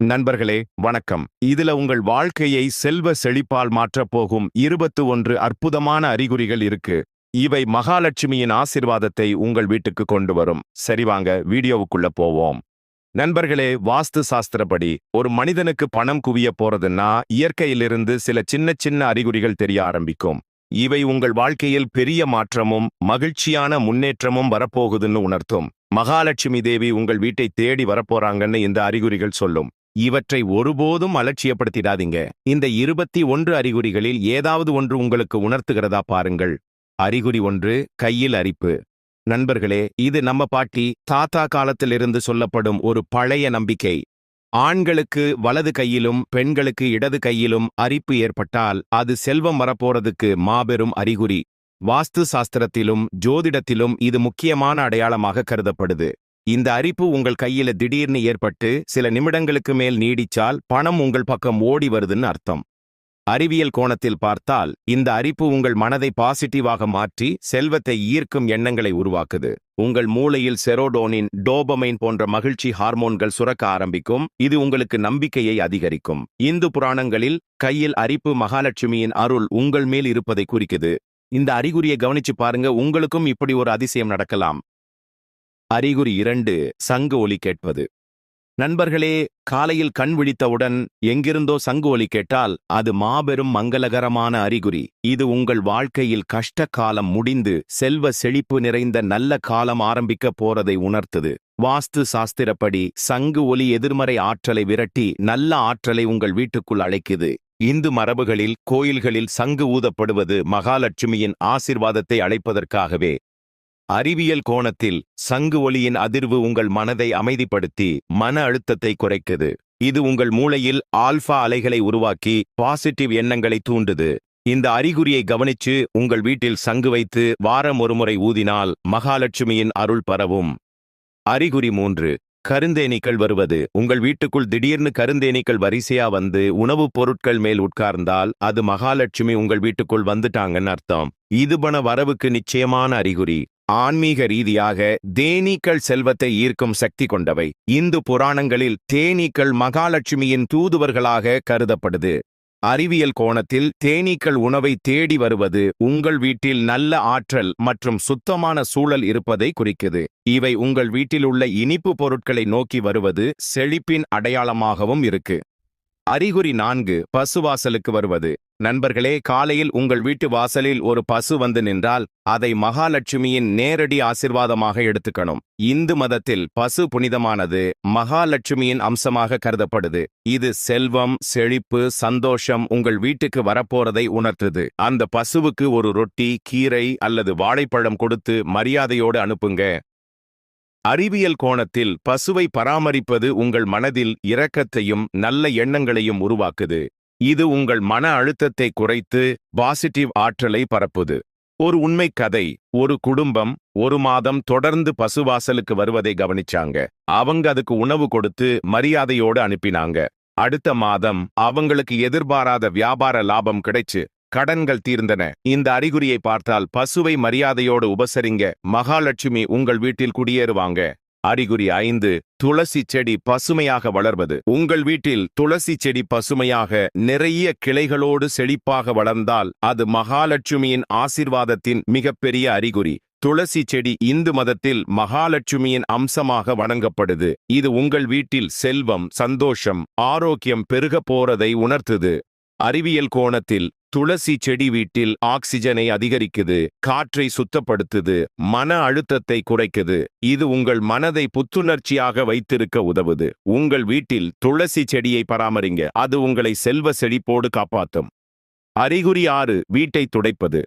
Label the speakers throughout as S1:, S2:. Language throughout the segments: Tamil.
S1: நண்பர்களே வணக்கம். இதுல உங்கள் வாழ்க்கையை செல்வ செழிப்பால் மாற்றப் போகும் இருபத்து ஒன்று அற்புதமான அறிகுறிகள் இருக்கு. இவை மகாலட்சுமியின் ஆசிர்வாதத்தை உங்கள் வீட்டுக்கு கொண்டு வரும். சரி வாங்க வீடியோவுக்குள்ள போவோம். நண்பர்களே வாஸ்து சாஸ்திரப்படி ஒரு மனிதனுக்கு பணம் குவிய போறதுன்னா இயற்கையிலிருந்து சில சின்ன சின்ன அறிகுறிகள் தெரிய ஆரம்பிக்கும். இவை உங்கள் வாழ்க்கையில் பெரிய மாற்றமும் மகிழ்ச்சியான முன்னேற்றமும் வரப்போகுதுன்னு உணர்த்தும். மகாலட்சுமி தேவி உங்கள் வீட்டை தேடி வரப்போறாங்கன்னு இந்த அறிகுறிகள் சொல்லும். இவற்றை ஒருபோதும் அலட்சியப்படுத்திடாதீங்க. இந்த இருபத்தி ஒன்று அறிகுறிகளில் ஏதாவது ஒன்று உங்களுக்கு உணர்த்துகிறதா பாருங்கள். அறிகுறி ஒன்று கையில் அரிப்பு. நண்பர்களே இது நம்ம பாட்டி தாத்தா காலத்திலிருந்து சொல்லப்படும் ஒரு பழைய நம்பிக்கை. ஆண்களுக்கு வலது கையிலும் பெண்களுக்கு இடது கையிலும் அரிப்பு ஏற்பட்டால் அது செல்வம் வரப்போறதுக்கு மாபெரும் அறிகுறி. வாஸ்து சாஸ்திரத்திலும் ஜோதிடத்திலும் இது முக்கியமான அடையாளமாக கருதப்படுது. இந்த அரிப்பு உங்கள் கையில திடீர்னு ஏற்பட்டு சில நிமிடங்களுக்கு மேல் நீடிச்சால் பணம் உங்கள் பக்கம் ஓடி வருதுன்னு அர்த்தம். அறிவியல் கோணத்தில் பார்த்தால் இந்த அரிப்பு உங்கள் மனதை பாசிட்டிவாக மாற்றி செல்வத்தை ஈர்க்கும் எண்ணங்களை உருவாக்குது. உங்கள் மூளையில் செரோடோனின் டோபமைன் போன்ற மகிழ்ச்சி ஹார்மோன்கள் சுரக்க ஆரம்பிக்கும். இது உங்களுக்கு நம்பிக்கையை அதிகரிக்கும். இந்து புராணங்களில் கையில் அரிப்பு மகாலட்சுமியின் அருள் உங்கள் மேல் இருப்பதை குறிக்குது. இந்த அறிகுறியை கவனிச்சு பாருங்க. உங்களுக்கும் இப்படி ஒரு அதிசயம் நடக்கலாம். அறிகுறி இரண்டு சங்கு ஒலி கேட்பது. நண்பர்களே காலையில் கண் விழித்தவுடன் எங்கிருந்தோ சங்கு ஒலி கேட்டால் அது மாபெரும் மங்களகரமான அறிகுறி. இது உங்கள் வாழ்க்கையில் கஷ்ட காலம் முடிந்து செல்வ செழிப்பு நிறைந்த நல்ல காலம் ஆரம்பிக்க போறதை உணர்த்துது. வாஸ்து சாஸ்திரப்படி சங்கு ஒலி எதிர்மறை ஆற்றலை விரட்டி நல்ல ஆற்றலை உங்கள் வீட்டுக்குள் அழைக்குது. இந்து மரபுகளில் கோயில்களில் சங்கு ஊதப்படுவது மகாலட்சுமியின் ஆசிர்வாதத்தை அழைப்பதற்காகவே. அறிவியல் கோணத்தில் சங்கு ஒலியின் அதிர்வு உங்கள் மனதை அமைதிப்படுத்தி மன அழுத்தத்தை குறைக்குது. இது உங்கள் மூளையில் ஆல்பா அலைகளை உருவாக்கி பாசிட்டிவ் எண்ணங்களை தூண்டுது. இந்த அறிகுறியை கவனிச்சு உங்கள் வீட்டில் சங்கு வைத்து வாரம் ஒருமுறை ஊதினால் மகாலட்சுமியின் அருள் பரவும். அறிகுறி மூன்று. கருந்தேனீக்கள் வருவது. உங்கள் வீட்டுக்குள் திடீர்னு கருந்தேனீக்கள் வரிசையா வந்து உணவுப் பொருட்கள் மேல் உட்கார்ந்தால் அது மகாலட்சுமி உங்கள் வீட்டுக்குள் வந்துட்டாங்கன்னு அர்த்தம். இதுபண வரவுக்கு நிச்சயமான அறிகுறி. ஆன்மீக ரீதியாக தேனீக்கள் செல்வத்தை ஈர்க்கும் சக்தி கொண்டவை. இந்து புராணங்களில் தேனீக்கள் மகாலட்சுமியின் தூதுவர்களாக கருதப்படுது. அறிவியல் கோணத்தில் தேனீக்கள் உணவை தேடி வருவது உங்கள் வீட்டில் நல்ல ஆற்றல் மற்றும் சுத்தமான சூழல் இருப்பதை குறிக்குது. இவை உங்கள் வீட்டில் உள்ள இனிப்பு பொருட்களை நோக்கி வருவது செழிப்பின் அடையாளமாகவும் இருக்கு. அறிகுறி நான்கு பசுவாசலுக்கு வருவது. நண்பர்களே காலையில் உங்கள் வீட்டு வாசலில் ஒரு பசு வந்து நின்றால் அதை மகாலட்சுமியின் நேரடி ஆசிர்வாதமாக எடுத்துக்கணும். இந்து மதத்தில் பசு புனிதமானது மகாலட்சுமியின் அம்சமாக கருதப்படுது. இது செல்வம் செழிப்பு சந்தோஷம் உங்கள் வீட்டுக்கு வரப்போறதை உணர்த்துது. அந்த பசுவுக்கு ஒரு ரொட்டி கீரை அல்லது வாழைப்பழம் கொடுத்து மரியாதையோடு அனுப்புங்க. அறிவியல் கோணத்தில் பசுவை பராமரிப்பது உங்கள் மனதில் இரக்கத்தையும் நல்ல எண்ணங்களையும் உருவாக்குது. இது உங்கள் மன அழுத்தத்தை குறைத்து பாசிட்டிவ் ஆற்றலை பரப்புது. ஒரு உண்மை கதை ஒரு குடும்பம் ஒரு மாதம் தொடர்ந்து பசுவாசலுக்கு வருவதை கவனிச்சாங்க. அவங்க அதுக்கு உணவு கொடுத்து மரியாதையோடு அனுப்பினாங்க. அடுத்த மாதம் அவங்களுக்கு எதிர்பாராத வியாபார லாபம் கிடைச்சு. கடன்கள் தீர்ந்தன. இந்த அறிகுறியை பார்த்தால் பசுவை மரியாதையோடு உபசரிங்க மகாலட்சுமி உங்கள் வீட்டில் குடியேறுவாங்க. அறிகுறி ஐந்து துளசி செடி பசுமையாக வளர்வது. உங்கள் வீட்டில் துளசி செடி பசுமையாக நிறைய கிளைகளோடு செழிப்பாக வளர்ந்தால் அது மகாலட்சுமியின் ஆசிர்வாதத்தின் மிகப்பெரிய அறிகுறி. துளசி செடி இந்து மதத்தில் மகாலட்சுமியின் அம்சமாக வணங்கப்படுது. இது உங்கள் வீட்டில் செல்வம் சந்தோஷம் ஆரோக்கியம் பெருக போறதை உணர்த்துது. அறிவியல் கோணத்தில் துளசி செடி வீட்டில் ஆக்சிஜனை அதிகரிக்குது காற்றை சுத்தப்படுத்துது மன அழுத்தத்தை குறைக்குது. இது உங்கள் மனதை புத்துணர்ச்சியாக வைத்திருக்க உதவுது. உங்கள் வீட்டில் துளசி செடியை பராமரிங்க. அது உங்களை செல்வ செழிப்போடு காப்பாற்றும் அறிகுறி ஆறு வீட்டை துடைப்பது.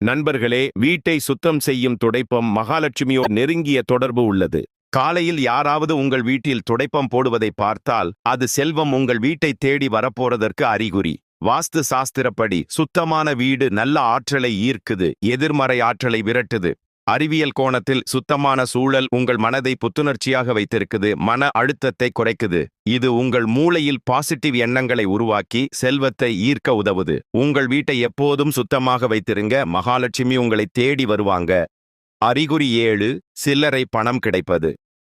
S1: நண்பர்களே வீட்டை சுத்தம் செய்யும் துடைப்பம் மகாலட்சுமியோ நெருங்கிய தொடர்பு உள்ளது. காலையில் யாராவது உங்கள் வீட்டில் துடைப்பம் போடுவதை பார்த்தால் அது செல்வம் உங்கள் வீட்டை தேடி வரப்போறதற்கு அறிகுறி. வாஸ்து சாஸ்திரப்படி சுத்தமான வீடு நல்ல ஆற்றலை ஈர்க்குது எதிர்மறை ஆற்றலை விரட்டுது. அறிவியல் கோணத்தில் சுத்தமான சூழல் உங்கள் மனதை புத்துணர்ச்சியாக வைத்திருக்குது மன அழுத்தத்தை குறைக்குது. இது உங்கள் மூளையில் பாசிட்டிவ் எண்ணங்களை உருவாக்கி செல்வத்தை ஈர்க்க உதவுது. உங்கள் வீட்டை எப்போதும் சுத்தமாக வைத்திருங்க மகாலட்சுமி உங்களை தேடி வருவாங்க. அறிகுறி ஏழு சில்லறை பணம் கிடைப்பது.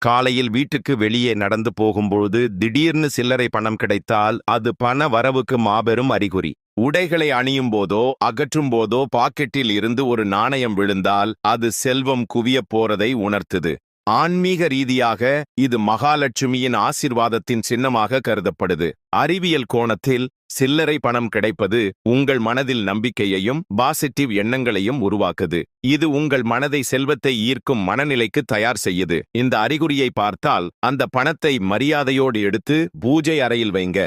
S1: காலையில் வீட்டுக்கு வெளியே நடந்து போகும்பொழுது திடீர்னு சில்லறை பணம் கிடைத்தால் அது பண வரவுக்கு மாபெரும் அறிகுறி. உடைகளை அணியும் போதோ அகற்றும் போதோ பாக்கெட்டில் இருந்து ஒரு நாணயம் விழுந்தால் அது செல்வம் குவியப் போறதை உணர்த்துது. ஆன்மீக ரீதியாக இது மகாலட்சுமியின் ஆசிர்வாதத்தின் சின்னமாக கருதப்படுது. அறிவியல் கோணத்தில் சில்லறை பணம் கிடைப்பது உங்கள் மனதில் நம்பிக்கையையும் பாசிட்டிவ் எண்ணங்களையும் உருவாக்குது. இது உங்கள் மனதை செல்வத்தை ஈர்க்கும் மனநிலைக்கு தயார் செய்யுது. இந்த அறிகுறியை பார்த்தால் அந்த பணத்தை மரியாதையோடு எடுத்து பூஜை அறையில் வைங்க.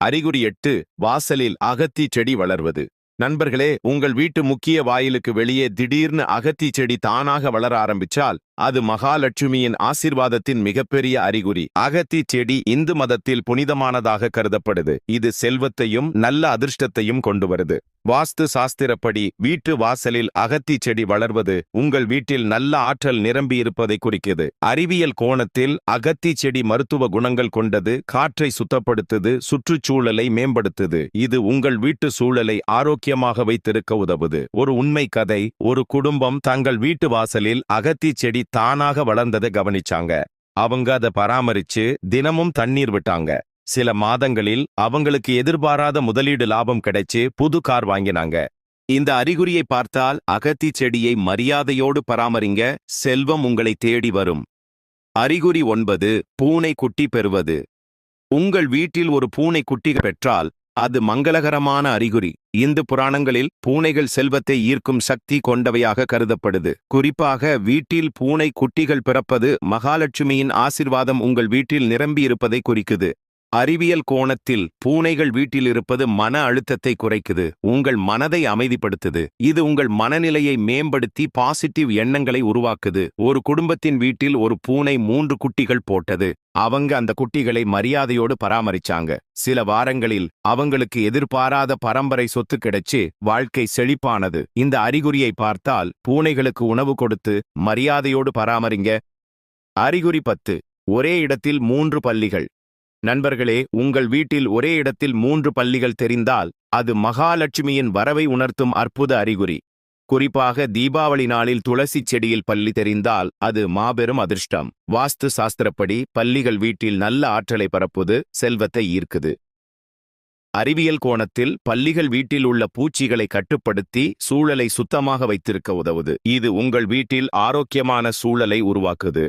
S1: அறிகுறி எட்டு வாசலில் அகத்தி செடி வளர்வது. நண்பர்களே உங்கள் வீட்டு முக்கிய வாயிலுக்கு வெளியே திடீர்னு அகத்தி செடி தானாக வளர ஆரம்பிச்சால் அது மகாலட்சுமியின் ஆசிர்வாதத்தின் மிகப்பெரிய அறிகுறி. அகத்தி செடி இந்து மதத்தில் புனிதமானதாக கருதப்படுது. இது செல்வத்தையும் நல்ல அதிர்ஷ்டத்தையும் கொண்டு வருது. வாஸ்து சாஸ்திரப்படி வீட்டு வாசலில் அகத்தி செடி வளர்வது உங்கள் வீட்டில் நல்ல ஆற்றல் நிரம்பி இருப்பதை குறிக்கிறது அறிவியல் கோணத்தில் அகத்தி செடி மருத்துவ குணங்கள் கொண்டது காற்றை சுத்தப்படுத்துது சுற்றுச்சூழலை மேம்படுத்துது. இது உங்கள் வீட்டு சூழலை ஆரோக்கியமாக வைத்திருக்க உதவுது. ஒரு உண்மை கதை ஒரு குடும்பம் தங்கள் வீட்டு வாசலில் அகத்தி செடி தானாக வளர்ந்ததை கவனிச்சாங்க. அவங்க அதை பராமரிச்சு தினமும் தண்ணீர் விட்டாங்க. சில மாதங்களில் அவங்களுக்கு எதிர்பாராத முதலீடு லாபம் கிடைச்சு புது கார் வாங்கினாங்க. இந்த அறிகுறியை பார்த்தால் அகத்தி செடியை மரியாதையோடு பராமரிங்க செல்வம் உங்களை தேடி வரும். அறிகுறி ஒன்பது பூனை குட்டி பெறுவது. உங்கள் வீட்டில் ஒரு பூனை குட்டி பெற்றால் அது மங்களகரமான அறிகுறி. இந்து புராணங்களில் பூனைகள் செல்வத்தை ஈர்க்கும் சக்தி கொண்டவையாக கருதப்படுது. குறிப்பாக வீட்டில் பூனை குட்டிகள் பிறப்பது மகாலட்சுமியின் ஆசிர்வாதம் உங்கள் வீட்டில் நிரம்பியிருப்பதை குறிக்குது. அறிவியல் கோணத்தில் பூனைகள் வீட்டில் இருப்பது மன அழுத்தத்தை குறைக்குது உங்கள் மனதை அமைதிப்படுத்துது. இது உங்கள் மனநிலையை மேம்படுத்தி பாசிட்டிவ் எண்ணங்களை உருவாக்குது. ஒரு குடும்பத்தின் வீட்டில் ஒரு பூனை மூன்று குட்டிகள் போட்டது. அவங்க அந்த குட்டிகளை மரியாதையோடு பராமரிச்சாங்க. சில வாரங்களில் அவங்களுக்கு எதிர்பாராத பரம்பரை சொத்து கிடைச்சு வாழ்க்கை செழிப்பானது. இந்த அறிகுறியை பார்த்தால் பூனைகளுக்கு உணவு கொடுத்து மரியாதையோடு பராமரிங்க. அறிகுறி பத்து. ஒரே இடத்தில் மூன்று பள்ளிகள். நண்பர்களே உங்கள் வீட்டில் ஒரே இடத்தில் மூன்று பள்ளிகள் தெரிந்தால் அது மகாலட்சுமியின் வரவை உணர்த்தும் அற்புத அறிகுறி. குறிப்பாக தீபாவளி நாளில் துளசி செடியில் பள்ளி தெரிந்தால் அது மாபெரும் அதிர்ஷ்டம். வாஸ்து சாஸ்திரப்படி பள்ளிகள் வீட்டில் நல்ல ஆற்றலை பரப்புது செல்வத்தை ஈர்க்குது. அறிவியல் கோணத்தில் பள்ளிகள் வீட்டில் உள்ள பூச்சிகளை கட்டுப்படுத்தி சூழலை சுத்தமாக வைத்திருக்க உதவுது. இது உங்கள் வீட்டில் ஆரோக்கியமான சூழலை உருவாக்குது.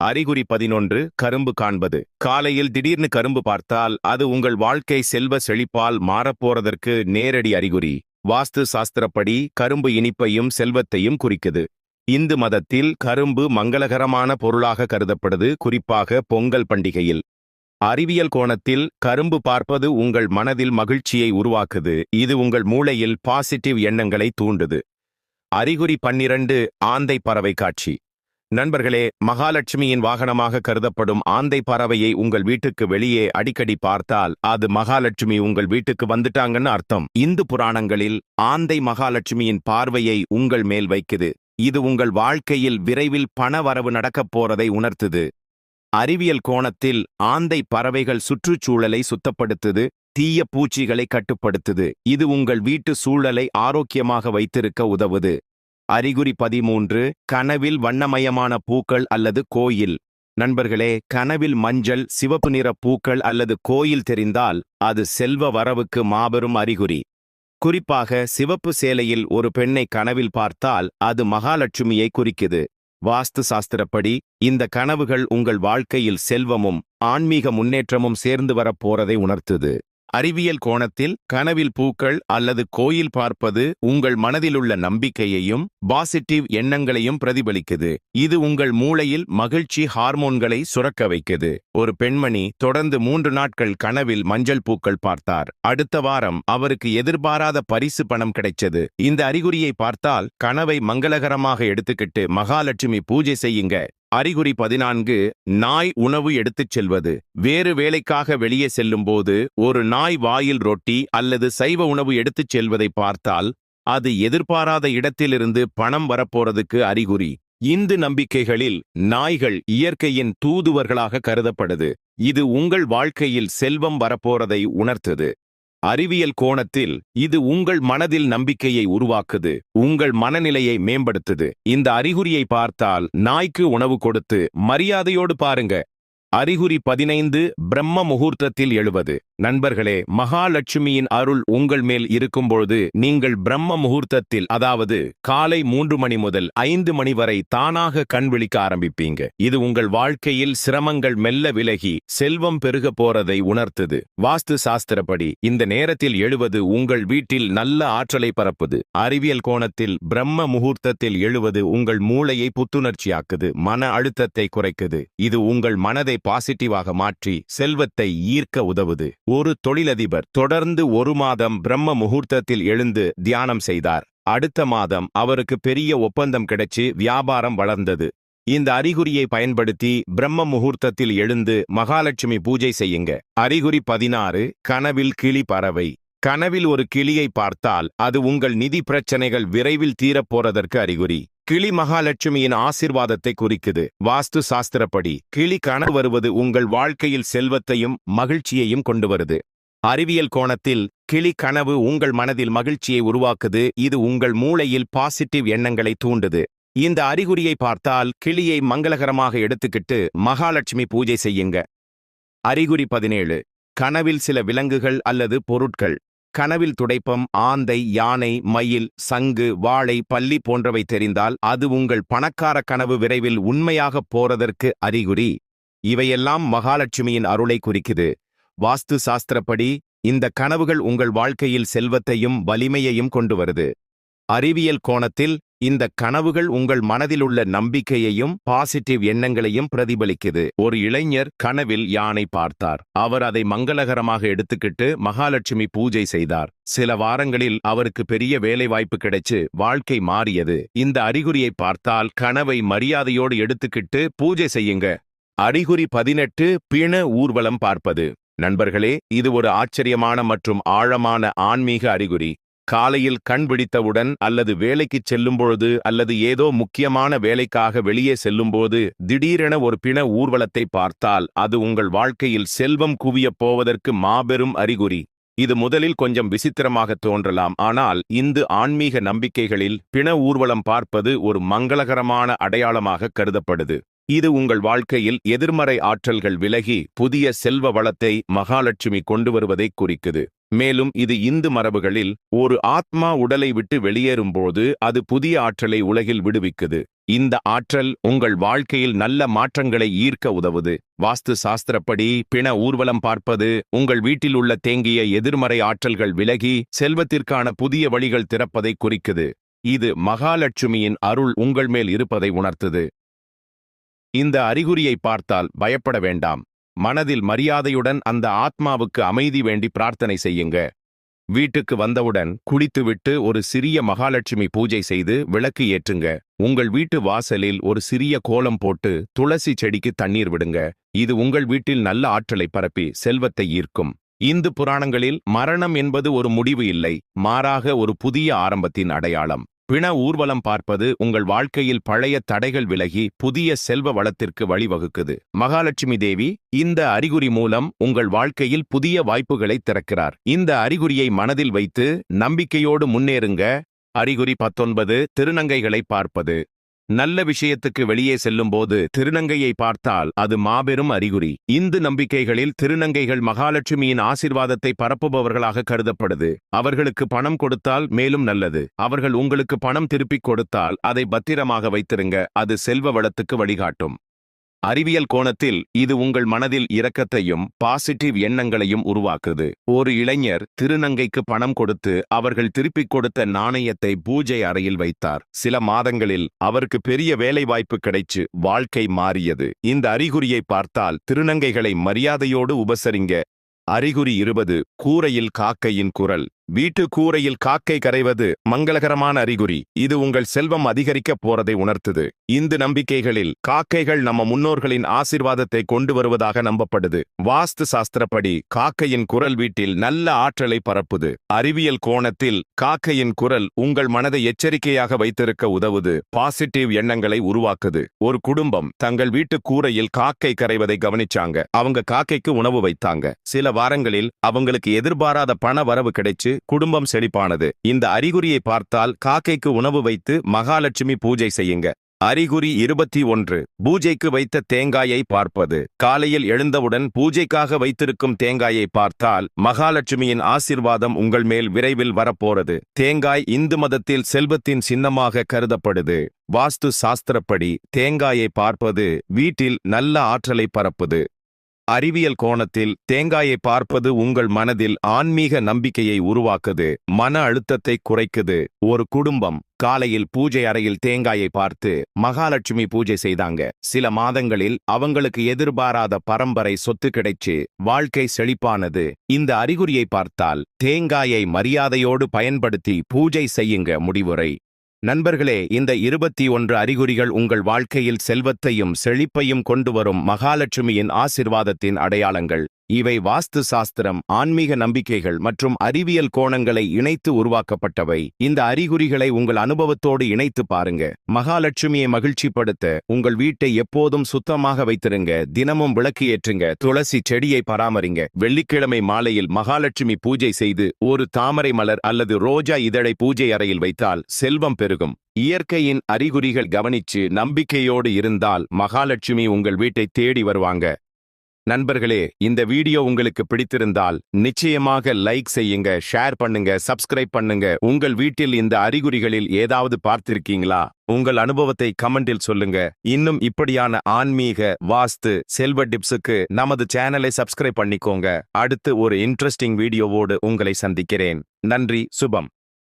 S1: அறிகுறி பதினொன்று கரும்பு காண்பது. காலையில் திடீர்னு கரும்பு பார்த்தால் அது உங்கள் வாழ்க்கை செல்வ செழிப்பால் மாறப்போறதற்கு நேரடி அறிகுறி. வாஸ்து சாஸ்திரப்படி கரும்பு இனிப்பையும் செல்வத்தையும் குறிக்குது. இந்து மதத்தில் கரும்பு மங்களகரமான பொருளாக கருதப்படுது குறிப்பாக பொங்கல் பண்டிகையில். அறிவியல் கோணத்தில் கரும்பு பார்ப்பது உங்கள் மனதில் மகிழ்ச்சியை உருவாக்குது. இது உங்கள் மூளையில் பாசிட்டிவ் எண்ணங்களை தூண்டுது. அறிகுறி பன்னிரண்டு ஆந்தை பறவை காட்சி. நண்பர்களே மகாலட்சுமியின் வாகனமாக கருதப்படும் ஆந்தை பறவையை உங்கள் வீட்டுக்கு வெளியே அடிக்கடி பார்த்தால் அது மகாலட்சுமி உங்கள் வீட்டுக்கு வந்துட்டாங்கன்னு அர்த்தம். இந்து புராணங்களில் ஆந்தை மகாலட்சுமியின் பார்வையை உங்கள் மேல் வைக்குது. இது உங்கள் வாழ்க்கையில் விரைவில் பண வரவு நடக்கப் போறதை உணர்த்துது. அறிவியல் கோணத்தில் ஆந்தை பறவைகள் சுற்றுச்சூழலை சுத்தப்படுத்துது தீய பூச்சிகளை கட்டுப்படுத்துது. இது உங்கள் வீட்டு சூழலை ஆரோக்கியமாக வைத்திருக்க உதவுது. அறிகுறி பதிமூன்று கனவில் வண்ணமயமான பூக்கள் அல்லது கோயில். நண்பர்களே கனவில் மஞ்சள் சிவப்பு நிற பூக்கள் அல்லது கோயில் தெரிந்தால் அது செல்வ வரவுக்கு மாபெரும் அறிகுறி. குறிப்பாக சிவப்பு சேலையில் ஒரு பெண்ணை கனவில் பார்த்தால் அது மகாலட்சுமியை குறிக்குது. வாஸ்து சாஸ்திரப்படி இந்த கனவுகள் உங்கள் வாழ்க்கையில் செல்வமும் ஆன்மீக முன்னேற்றமும் சேர்ந்து வரப்போறதை உணர்த்துது. அறிவியல் கோணத்தில் கனவில் பூக்கள் அல்லது கோயில் பார்ப்பது உங்கள் மனதிலுள்ள நம்பிக்கையையும் பாசிட்டிவ் எண்ணங்களையும் பிரதிபலிக்குது. இது உங்கள் மூளையில் மகிழ்ச்சி ஹார்மோன்களை சுரக்க வைக்குது. ஒரு பெண்மணி தொடர்ந்து மூன்று நாட்கள் கனவில் மஞ்சள் பூக்கள் பார்த்தார். அடுத்த வாரம் அவருக்கு எதிர்பாராத பரிசு பணம் கிடைச்சது. இந்த அறிகுறியை பார்த்தால் கனவை மங்களகரமாக எடுத்துக்கிட்டு மகாலட்சுமி பூஜை செய்யுங்க. அறிகுறி பதினான்கு நாய் உணவு எடுத்துச் செல்வது. வேறு வேலைக்காக வெளியே செல்லும்போது ஒரு நாய் வாயில் ரொட்டி அல்லது சைவ உணவு எடுத்துச் செல்வதை பார்த்தால் அது எதிர்பாராத இடத்திலிருந்து பணம் வரப்போறதுக்கு அறிகுறி. இந்து நம்பிக்கைகளில் நாய்கள் இயற்கையின் தூதுவர்களாக கருதப்படுது. இது உங்கள் வாழ்க்கையில் செல்வம் வரப்போறதை உணர்த்துது. அறிவியல் கோணத்தில் இது உங்கள் மனதில் நம்பிக்கையை உருவாக்குது உங்கள் மனநிலையை மேம்படுத்துது. இந்த அறிகுறியை பார்த்தால் நாய்க்கு உணவு கொடுத்து மரியாதையோடு பாருங்க. அறிகுறி பதினைந்து பிரம்ம முகூர்த்தத்தில் எழுவது. நண்பர்களே மகாலட்சுமியின் அருள் உங்கள் மேல் இருக்கும்பொழுது நீங்கள் பிரம்ம முகூர்த்தத்தில் அதாவது காலை மூன்று மணி முதல் ஐந்து மணி வரை தானாக கண் விழிக்க ஆரம்பிப்பீங்க. இது உங்கள் வாழ்க்கையில் சிரமங்கள் மெல்ல விலகி செல்வம் பெருக போறதை உணர்த்துது. வாஸ்து சாஸ்திரப்படி இந்த நேரத்தில் எழுவது உங்கள் வீட்டில் நல்ல ஆற்றலை பரப்புது. அறிவியல் கோணத்தில் பிரம்ம முகூர்த்தத்தில் எழுவது உங்கள் மூளையை புத்துணர்ச்சியாக்குது. மன அழுத்தத்தை குறைக்குது. இது உங்கள் மனதை பாசிட்டிவாக மாற்றி செல்வத்தை ஈர்க்க உதவுது. ஒரு தொழிலதிபர் தொடர்ந்து ஒரு மாதம் பிரம்ம முகூர்த்தத்தில் எழுந்து தியானம் செய்தார். அடுத்த மாதம் அவருக்கு பெரிய ஒப்பந்தம் கிடைச்சு வியாபாரம் வளர்ந்தது. இந்த அறிகுறியை பயன்படுத்தி பிரம்ம முகூர்த்தத்தில் எழுந்து மகாலட்சுமி பூஜை செய்யுங்க. அறிகுறி பதினாறு கனவில் கிளி பறவை. கனவில் ஒரு கிளியை பார்த்தால் அது உங்கள் நிதி பிரச்சனைகள் விரைவில் தீரப்போறதற்கு அறிகுறி. கிளி மகாலட்சுமியின் ஆசிர்வாதத்தை குறிக்குது. வாஸ்து சாஸ்திரப்படி கிளி கனவு வருவது உங்கள் வாழ்க்கையில் செல்வத்தையும் மகிழ்ச்சியையும் கொண்டு வருது. அறிவியல் கோணத்தில் கிளி கனவு உங்கள் மனதில் மகிழ்ச்சியை உருவாக்குது. இது உங்கள் மூளையில் பாசிட்டிவ் எண்ணங்களை தூண்டுது. இந்த அறிகுறியை பார்த்தால் கிளியை மங்களகரமாக எடுத்துக்கிட்டு மகாலட்சுமி பூஜை செய்யுங்க. அறிகுறி பதினேழு. கனவில் சில விலங்குகள் அல்லது பொருட்கள். கனவில் துடைப்பம் ஆந்தை யானை மயில் சங்கு வாழை பள்ளி போன்றவை தெரிந்தால் அது உங்கள் பணக்கார கனவு விரைவில் உண்மையாகப் போறதற்கு அறிகுறி. இவையெல்லாம் மகாலட்சுமியின் அருளை குறிக்குது. வாஸ்து சாஸ்திரப்படி இந்த கனவுகள் உங்கள் வாழ்க்கையில் செல்வத்தையும் வலிமையையும் கொண்டு வருது. அறிவியல் கோணத்தில் இந்த கனவுகள் உங்கள் மனதில் உள்ள நம்பிக்கையையும் பாசிட்டிவ் எண்ணங்களையும் பிரதிபலிக்குது. ஒரு இளைஞர் கனவில் யானை பார்த்தார். அவர் அதை மங்களகரமாக எடுத்துக்கிட்டு மகாலட்சுமி பூஜை செய்தார். சில வாரங்களில் அவருக்கு பெரிய வேலைவாய்ப்பு கிடைச்சு வாழ்க்கை மாறியது. இந்த அறிகுறியை பார்த்தால் கனவை மரியாதையோடு எடுத்துக்கிட்டு பூஜை செய்யுங்க. அறிகுறி பதினெட்டு பிண ஊர்வலம் பார்ப்பது. நண்பர்களே இது ஒரு ஆச்சரியமான மற்றும் ஆழமான ஆன்மீக அறிகுறி. காலையில் கண் பிடித்தவுடன் அல்லது வேலைக்குச் செல்லும்பொழுது அல்லது ஏதோ முக்கியமான வேலைக்காக வெளியே செல்லும்போது திடீரென ஒரு பிண ஊர்வலத்தை பார்த்தால் அது உங்கள் வாழ்க்கையில் செல்வம் குவியப் போவதற்கு மாபெரும் அறிகுறி. இது முதலில் கொஞ்சம் விசித்திரமாக தோன்றலாம். ஆனால் இந்து ஆன்மீக நம்பிக்கைகளில் பிண ஊர்வலம் பார்ப்பது ஒரு மங்களகரமான அடையாளமாக கருதப்படுது. இது உங்கள் வாழ்க்கையில் எதிர்மறை ஆற்றல்கள் விலகி புதிய செல்வ வளத்தை மகாலட்சுமி கொண்டு வருவதை குறிக்குது. மேலும் இது இந்து மரபுகளில் ஒரு ஆத்மா உடலை விட்டு வெளியேறும்போது அது புதிய ஆற்றலை உலகில் விடுவிக்குது. இந்த ஆற்றல் உங்கள் வாழ்க்கையில் நல்ல மாற்றங்களை ஈர்க்க உதவுது. வாஸ்து சாஸ்திரப்படி பிண ஊர்வலம் பார்ப்பது உங்கள் வீட்டில் உள்ள தேங்கிய எதிர்மறை ஆற்றல்கள் விலகி செல்வத்திற்கான புதிய வழிகள் திறப்பதை குறிக்குது. இது மகாலட்சுமியின் அருள் உங்கள் மேல் இருப்பதை உணர்த்துது. இந்த அறிகுறியை பார்த்தால் பயப்பட வேண்டாம். மனதில் மரியாதையுடன் அந்த ஆத்மாவுக்கு அமைதி வேண்டி பிரார்த்தனை செய்யுங்க. வீட்டுக்கு வந்தவுடன் குளித்துவிட்டு ஒரு சிறிய மகாலட்சுமி பூஜை செய்து விளக்கு ஏற்றுங்க. உங்கள் வீட்டு வாசலில் ஒரு சிறிய கோலம் போட்டு துளசி செடிக்கு தண்ணீர் விடுங்க. இது உங்கள் வீட்டில் நல்ல ஆற்றலை பரப்பி செல்வத்தை ஈர்க்கும். இந்து புராணங்களில் மரணம் என்பது ஒரு முடிவு இல்லை. மாறாக ஒரு புதிய ஆரம்பத்தின் அடையாளம். பிண ஊர்வலம் பார்ப்பது உங்கள் வாழ்க்கையில் பழைய தடைகள் விலகி புதிய செல்வ வளத்திற்கு வழிவகுக்குது. மகாலட்சுமி தேவி இந்த அறிகுறி மூலம் உங்கள் வாழ்க்கையில் புதிய வாய்ப்புகளை திறக்கிறார். இந்த அறிகுறியை மனதில் வைத்து நம்பிக்கையோடு முன்னேறுங்க. அறிகுறி பத்தொன்பது திருநங்கைகளை பார்ப்பது. நல்ல விஷயத்துக்கு வெளியே செல்லும்போது திருநங்கையை பார்த்தால் அது மாபெரும் அறிகுறி. இந்து நம்பிக்கைகளில் திருநங்கைகள் மகாலட்சுமியின் ஆசிர்வாதத்தை பரப்புபவர்களாக கருதப்படுது. அவர்களுக்கு பணம் கொடுத்தால் மேலும் நல்லது. அவர்கள் உங்களுக்கு பணம் திருப்பிக் கொடுத்தால் அதை பத்திரமாக வைத்திருங்க. அது செல்வ வளத்துக்கு வழிகாட்டும். அறிவியல் கோணத்தில் இது உங்கள் மனதில் இரக்கத்தையும் பாசிட்டிவ் எண்ணங்களையும் உருவாக்குது. ஒரு இளைஞர் திருநங்கைக்கு பணம் கொடுத்து அவர்கள் திருப்பிக் கொடுத்த நாணயத்தை பூஜை அறையில் வைத்தார். சில மாதங்களில் அவருக்கு பெரிய வேலைவாய்ப்பு கிடைச்சு வாழ்க்கை மாறியது. இந்த அறிகுறியை பார்த்தால் திருநங்கைகளை மரியாதையோடு உபசரிங்க. அறிகுறி இருபது கூரையில் காக்கையின் குரல். வீட்டு கூரையில் காக்கை கரைவது மங்களகரமான அறிகுறி. இது உங்கள் செல்வம் அதிகரிக்கப் போறதை உணர்த்துது. இந்து நம்பிக்கைகளில் காக்கைகள் நம்ம முன்னோர்களின் ஆசிர்வாதத்தை கொண்டு வருவதாக நம்பப்படுது. வாஸ்து சாஸ்திரப்படி காக்கையின் குரல் வீட்டில் நல்ல ஆற்றலை பரப்புது. அறிவியல் கோணத்தில் காக்கையின் குரல் உங்கள் மனதை எச்சரிக்கையாக வைத்திருக்க உதவுது. பாசிட்டிவ் எண்ணங்களை உருவாக்குது. ஒரு குடும்பம் தங்கள் வீட்டு கூரையில் காக்கை கரைவதை கவனிச்சாங்க. அவங்க காக்கைக்கு உணவு வைத்தாங்க. சில வாரங்களில் அவங்களுக்கு எதிர்பாராத பண வரவு கிடைச்சு குடும்பம் செழிப்பானது. இந்த அறிகுறியை பார்த்தால் காக்கைக்கு உணவு வைத்து மகாலட்சுமி பூஜை செய்யுங்க. அறிகுறி இருபத்தி ஒன்று. பூஜைக்கு வைத்த தேங்காயை பார்ப்பது. காலையில் எழுந்தவுடன் பூஜைக்காக வைத்திருக்கும் தேங்காயை பார்த்தால் மகாலட்சுமியின் ஆசிர்வாதம் உங்கள் மேல் விரைவில் வரப்போறது. தேங்காய் இந்து மதத்தில் செல்வத்தின் சின்னமாக கருதப்படுது. வாஸ்து சாஸ்திரப்படி தேங்காயை பார்ப்பது வீட்டில் நல்ல ஆற்றலை பரப்புது. அறிவியல் கோணத்தில் தேங்காயை பார்ப்பது உங்கள் மனதில் ஆன்மீக நம்பிக்கையை உருவாக்குது மன அழுத்தத்தை குறைக்குது. ஒரு குடும்பம் காலையில் பூஜை அறையில் தேங்காயை பார்த்து மகாலட்சுமி பூஜை செய்தாங்க. சில மாதங்களில் அவங்களுக்கு எதிர்பாராத பரம்பரை சொத்து கிடைச்சு வாழ்க்கை செழிப்பானது. இந்த அறிகுறியை பார்த்தால் தேங்காயை மரியாதையோடு பயன்படுத்தி பூஜை செய்யுங்க முடிவுரை. நண்பர்களே இந்த இருபத்தி ஒன்று அறிகுறிகள் உங்கள் வாழ்க்கையில் செல்வத்தையும் செழிப்பையும் கொண்டு வரும் மகாலட்சுமியின் ஆசிர்வாதத்தின் அடையாளங்கள். இவை வாஸ்து சாஸ்திரம் ஆன்மீக நம்பிக்கைகள் மற்றும் அறிவியல் கோணங்களை இணைத்து உருவாக்கப்பட்டவை. இந்த அறிகுறிகளை உங்கள் அனுபவத்தோடு இணைத்து பாருங்க. மகாலட்சுமியை மகிழ்ச்சிப்படுத்த உங்கள் வீட்டை எப்போதும் சுத்தமாக வைத்திருங்க. தினமும் விளக்கு ஏற்றுங்க. துளசி செடியை பராமரிங்க. வெள்ளிக்கிழமை மாலையில் மகாலட்சுமி பூஜை செய்து ஒரு தாமரை மலர் அல்லது ரோஜா இதழை பூஜை அறையில் வைத்தால் செல்வம் பெருகும். இயற்கையின் அறிகுறிகள் கவனிச்சு நம்பிக்கையோடு இருந்தால் மகாலட்சுமி உங்கள் வீட்டை தேடி வருவாங்க. நண்பர்களே இந்த வீடியோ உங்களுக்கு பிடித்திருந்தால் நிச்சயமாக லைக் செய்யுங்க ஷேர் பண்ணுங்க சப்ஸ்கிரைப் பண்ணுங்க. உங்கள் வீட்டில் இந்த அறிகுறிகளில் ஏதாவது பார்த்திருக்கீங்களா? உங்கள் அனுபவத்தை கமெண்டில் சொல்லுங்க. இன்னும் இப்படியான ஆன்மீக வாஸ்து செல்வ டிப்ஸுக்கு நமது சேனலை சப்ஸ்கிரைப் பண்ணிக்கோங்க. அடுத்து ஒரு இன்ட்ரெஸ்டிங் வீடியோவோடு உங்களை சந்திக்கிறேன். நன்றி சுபம்.